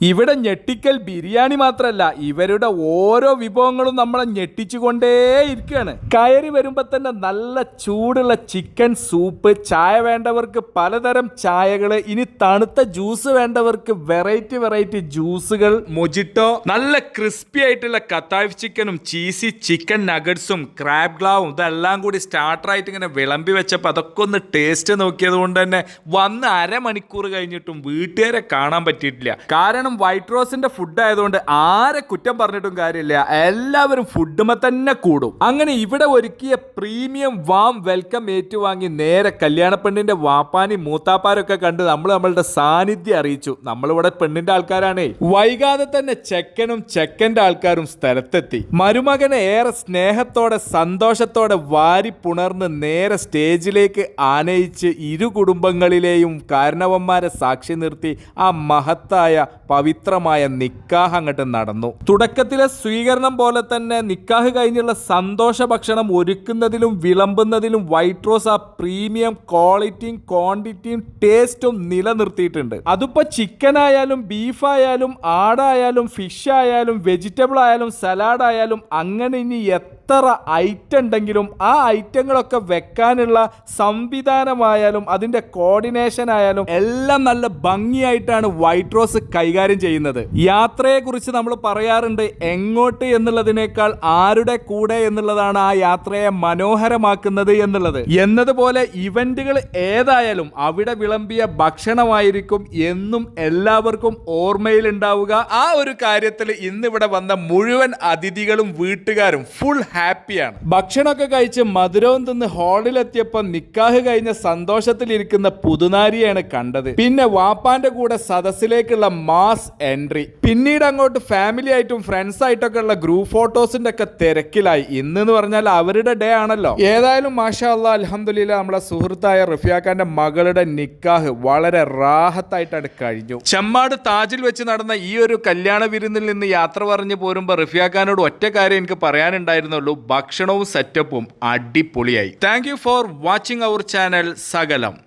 ഇവിടെ ഞെട്ടിക്കൽ ബിരിയാണി മാത്രല്ല ഇവരുടെ ഓരോ വിഭവങ്ങളും നമ്മളെ ഞെട്ടിച്ചുകൊണ്ടേയിരിക്കുകയാണ് കയറി വരുമ്പോ തന്നെ നല്ല ചൂടുള്ള ചിക്കൻ സൂപ്പ് ചായ വേണ്ടവർക്ക് പലതരം ചായകൾ ഇനി തണുത്ത ജ്യൂസ് വേണ്ടവർക്ക് വെറൈറ്റി വെറൈറ്റി ജ്യൂസുകൾ മൊജിറ്റോ നല്ല ക്രിസ്പി ആയിട്ടുള്ള കത്താഫ് ചിക്കനും ചീസി ചിക്കൻ നഗറ്റ്സും ക്രാബ് ഗ്ലാവും ഇതെല്ലാം കൂടി സ്റ്റാർട്ടറായിട്ട് ഇങ്ങനെ വിളമ്പി വെച്ചപ്പോൾ അതൊക്കെ ഒന്ന് ടേസ്റ്റ് നോക്കിയത് കൊണ്ട് തന്നെ വന്ന് അരമണിക്കൂർ കഴിഞ്ഞിട്ടും വീട്ടുകാരെ കാണാൻ പറ്റിയിട്ടില്ല. കാരണം വൈറ്റ് റോസിന്റെ ഫുഡ് ആയതുകൊണ്ട് ആരെ കുറ്റം പറഞ്ഞിട്ടും കാര്യമില്ല. എല്ലാവരും ഫുഡുമ തന്നെ കൂടും. അങ്ങനെ ഇവിടെ ഒരുക്കിയ പ്രീമിയം വാം വെൽക്കം ഏറ്റുവാങ്ങി നേരെ കല്യാണ പെണ്ണിന്റെ വാപ്പാനി മൂത്താപ്പാരൊക്കെ കണ്ട് നമ്മൾ നമ്മളുടെ സാന്നിധ്യം അറിയിച്ചു. നമ്മളിവിടെ പെണ്ണിന്റെ ആൾക്കാരാണേ. വൈകാതെ തന്നെ ചെക്കനും ചെക്കന്റെ ആൾക്കാരും സ്ഥലത്തെത്തി. മരുമകനെ ഏറെ സ്നേഹത്തോടെ സന്തോഷത്തോടെ വാരി പുണർന്ന് നേരെ സ്റ്റേജിലേക്ക് ആനയിച്ച് ഇരു കുടുംബങ്ങളിലെയും കാരണവന്മാരെ സാക്ഷി നിർത്തി ആ മഹത്തായ പവിത്രമായ നിക്കാഹ് അങ്ങോട്ട് നടന്നു. തുടക്കത്തിലെ സ്വീകരണം പോലെ തന്നെ നിക്കാഹ് കഴിഞ്ഞുള്ള സന്തോഷ ഭക്ഷണം ഒരുക്കുന്നതിലും വിളമ്പുന്നതിലും വൈറ്റ് റോസ് ആ പ്രീമിയം ക്വാളിറ്റിയും ക്വാണ്ടിറ്റിയും ടേസ്റ്റും നിലനിർത്തിയിട്ടുണ്ട്. അതിപ്പോ ചിക്കൻ ആയാലും ബീഫ് ആയാലും ആടായാലും ഫിഷ് ആയാലും വെജിറ്റബിൾ ആയാലും സലാഡ് ആയാലും അങ്ങനെ ഇനി എത്ര ഐറ്റം ഉണ്ടെങ്കിലും ആ ഐറ്റങ്ങളൊക്കെ വെക്കാനുള്ള സംവിധാനമായാലും അതിന്റെ കോർഡിനേഷൻ ആയാലും എല്ലാം നല്ല ഭംഗിയായിട്ടാണ് വൈറ്റ് റോസ് കൈകാര്യം ചെയ്യുന്നത്. യാത്രയെ കുറിച്ച് നമ്മൾ പറയാറുണ്ട് എങ്ങോട്ട് എന്നുള്ളതിനേക്കാൾ ആരുടെ കൂടെ എന്നുള്ളതാണ് ആ യാത്രയെ മനോഹരമാക്കുന്നത് എന്നുള്ളത്. എന്നതുപോലെ ഇവന്റുകൾ ഏതായാലും അവിടെ വിളമ്പിയ ഭക്ഷണമായിരിക്കും എന്നും എല്ലാവർക്കും ഓർമ്മയിൽ ഉണ്ടാവുക ആ ഒരു കാര്യത്തിൽ ഇന്നിവിടെ വന്ന മുഴുവൻ അതിഥികളും വീട്ടുകാരും ഫുൾ ഹാപ്പിയാണ്. ഭക്ഷണമൊക്കെ കഴിച്ച് മധുരവും തിന്ന് ഹാളിലെത്തിയപ്പോൾ നിക്കാഹ് കഴിഞ്ഞ സന്തോഷത്തിലിരിക്കുന്ന പുതുനാരിയാണ് കണ്ടത്. പിന്നെ വാപ്പാന്റെ കൂടെ സദസ്സിലേക്കുള്ള മാസ് എൻട്രി. പിന്നീട് അങ്ങോട്ട് ഫാമിലി ആയിട്ടും ഫ്രണ്ട്സ് ആയിട്ടൊക്കെ ഉള്ള ഗ്രൂപ്പ് ഫോട്ടോസിന്റെ ഒക്കെ തിരക്കിലായി. ഇന്ന് എന്ന് പറഞ്ഞാൽ അവരുടെ ഡേ ആണല്ലോ. ഏതായാലും മാഷാ അല്ലാ അലഹമുല്ല നമ്മളെ സുഹൃത്തായ റഫിയാക്കാന്റെ മകളുടെ നിക്കാഹ് വളരെ റാഹത്തായിട്ടാണ് കഴിഞ്ഞു. ചെമ്മാട് താജിൽ വെച്ച് നടന്ന ഈ ഒരു കല്യാണ വിരുന്നിൽ നിന്ന് യാത്ര പറഞ്ഞു പോരുമ്പോൾ റഫിയാക്കാനോട് ഒറ്റ കാര്യം എനിക്ക് പറയാനുണ്ടായിരുന്നുള്ളൂ. ഭക്ഷണവും സെറ്റപ്പും അടിപൊളിയായി. Thank you for watching our channel സകലം